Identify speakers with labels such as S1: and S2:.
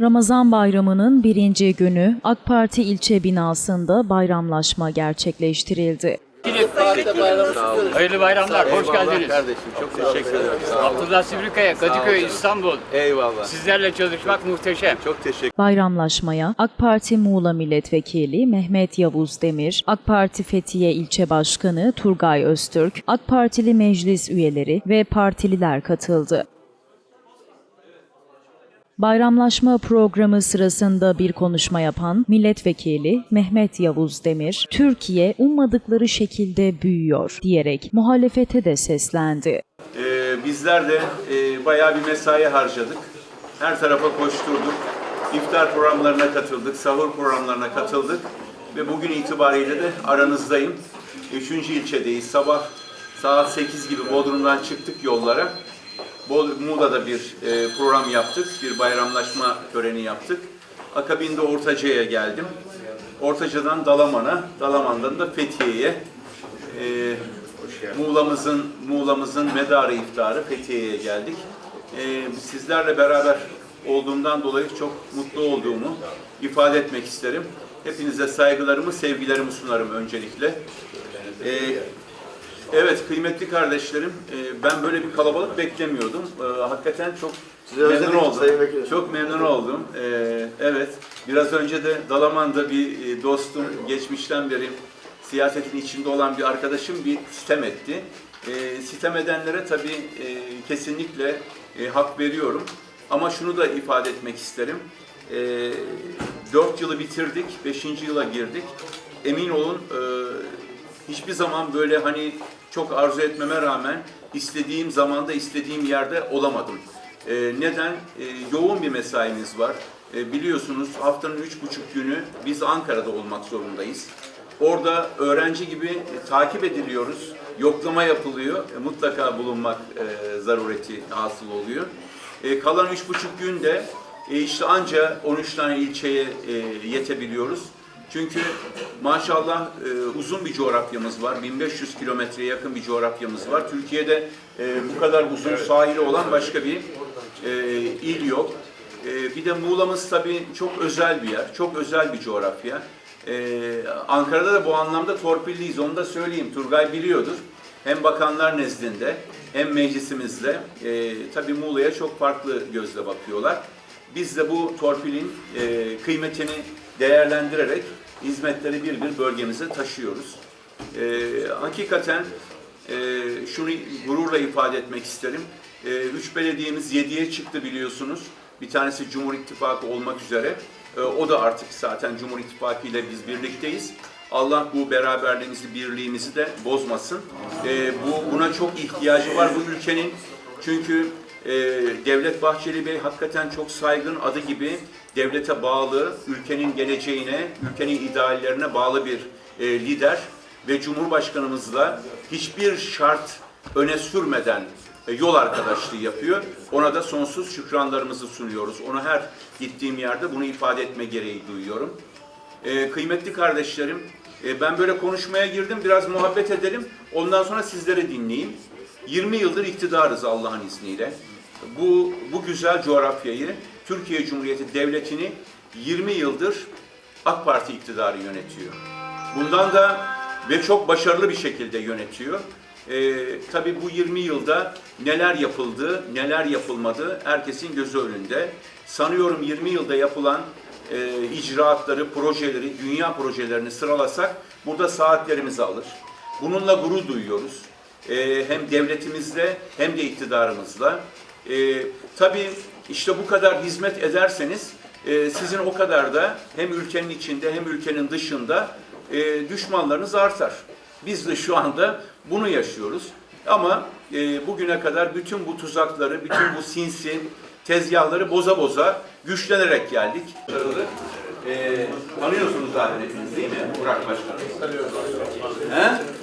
S1: Ramazan bayramının birinci günü AK Parti ilçe binasında bayramlaşma gerçekleştirildi.
S2: Hayırlı bayramlar, hoş
S3: Eyvallah
S2: geldiniz.
S3: kardeşim. Çok teşekkür ederim. Sağ.
S2: Abdullah Sivrikaya, Kadıköy, İstanbul.
S3: Eyvallah.
S2: Sizlerle çalışmak muhteşem.
S3: Çok teşekkür
S1: Bayramlaşmaya AK Parti Muğla Milletvekili Mehmet Yavuz Demir, AK Parti Fethiye İlçe Başkanı Turgay Öztürk, AK Partili meclis üyeleri ve partililer katıldı. Bayramlaşma programı sırasında bir konuşma yapan milletvekili Mehmet Yavuz Demir, Türkiye ummadıkları şekilde büyüyor diyerek muhalefete de seslendi.
S4: Ee, bizler de e, bayağı bir mesai harcadık. Her tarafa koşturduk. İftar programlarına katıldık, sahur programlarına katıldık. Ve bugün itibariyle de aranızdayım. Üçüncü ilçedeyiz. Sabah saat 8 gibi Bodrum'dan çıktık yollara. Muğla'da bir e, program yaptık, bir bayramlaşma töreni yaptık. Akabinde Ortaca'ya geldim. Ortaca'dan Dalaman'a, Dalaman'dan da Fethiye'ye. E, Muğla'mızın Muğla'mızın medarı iftarı Fethiye'ye geldik. Ee, sizlerle beraber olduğumdan dolayı çok mutlu olduğumu ifade etmek isterim. Hepinize saygılarımı, sevgilerimi sunarım öncelikle. Ee, evet kıymetli kardeşlerim, e, ben böyle bir kalabalık beklemiyordum. Ee, hakikaten çok memnun
S3: özledik
S4: oldum.
S3: Sayın Vekilim.
S4: Çok memnun oldum. Ee, evet, biraz önce de Dalaman'da bir e, dostum, geçmişten beri siyasetin içinde olan bir arkadaşım bir sitem etti. E, sitem edenlere tabii e, kesinlikle e, hak veriyorum. Ama şunu da ifade etmek isterim. E, 4 yılı bitirdik, 5. yıla girdik. Emin olun e, hiçbir zaman böyle hani çok arzu etmeme rağmen istediğim zamanda, istediğim yerde olamadım. E, neden? E, yoğun bir mesaimiz var. E, biliyorsunuz haftanın üç buçuk günü biz Ankara'da olmak zorundayız. Orada öğrenci gibi e, takip ediliyoruz, yoklama yapılıyor, E, mutlaka bulunmak e, zarureti hasıl oluyor. E, kalan üç buçuk günde e, işte anca 13 tane ilçeye e, yetebiliyoruz. Çünkü maşallah e, uzun bir coğrafyamız var, 1500 kilometreye yakın bir coğrafyamız var. Türkiye'de e, bu kadar uzun sahili olan başka bir e, il yok. E, bir de Muğla'mız tabii çok özel bir yer, çok özel bir coğrafya. Ee, Ankara'da da bu anlamda torpilliyiz, onu da söyleyeyim. Turgay biliyordur. Hem bakanlar nezdinde hem meclisimizde e, tabii Muğla'ya çok farklı gözle bakıyorlar. Biz de bu torpilin e, kıymetini değerlendirerek hizmetleri bir bir bölgemize taşıyoruz. E, hakikaten e, şunu gururla ifade etmek isterim. E, üç belediyemiz yediye çıktı biliyorsunuz. Bir tanesi Cumhur İttifakı olmak üzere. E, o da artık zaten Cumhur İttifakı ile biz birlikteyiz. Allah bu beraberliğimizi, birliğimizi de bozmasın. E, bu buna çok ihtiyacı var bu ülkenin. Çünkü e, Devlet Bahçeli Bey hakikaten çok saygın adı gibi devlete bağlı, ülkenin geleceğine, ülkenin ideallerine bağlı bir e, lider ve Cumhurbaşkanımızla hiçbir şart öne sürmeden e, yol arkadaşlığı yapıyor. Ona da sonsuz şükranlarımızı sunuyoruz. Ona her gittiğim yerde bunu ifade etme gereği duyuyorum. E, kıymetli kardeşlerim, e, ben böyle konuşmaya girdim. Biraz muhabbet edelim. Ondan sonra sizleri dinleyeyim. 20 yıldır iktidarız Allah'ın izniyle. Bu, bu güzel coğrafyayı, Türkiye Cumhuriyeti Devleti'ni 20 yıldır AK Parti iktidarı yönetiyor. Bundan da ve çok başarılı bir şekilde yönetiyor. Ee, tabii bu 20 yılda neler yapıldı, neler yapılmadı herkesin gözü önünde. Sanıyorum 20 yılda yapılan e, icraatları, projeleri, dünya projelerini sıralasak burada saatlerimizi alır. Bununla gurur duyuyoruz. Ee, hem devletimizle hem de iktidarımızla. Ee, tabii işte bu kadar hizmet ederseniz e, sizin o kadar da hem ülkenin içinde hem ülkenin dışında e, düşmanlarınız artar. Biz de şu anda bunu yaşıyoruz. Ama e, bugüne kadar bütün bu tuzakları, bütün bu sinsi tezgahları boza boza güçlenerek geldik. E, tanıyorsunuz zaten hepiniz değil mi Burak Başkanım? Tanıyoruz. He?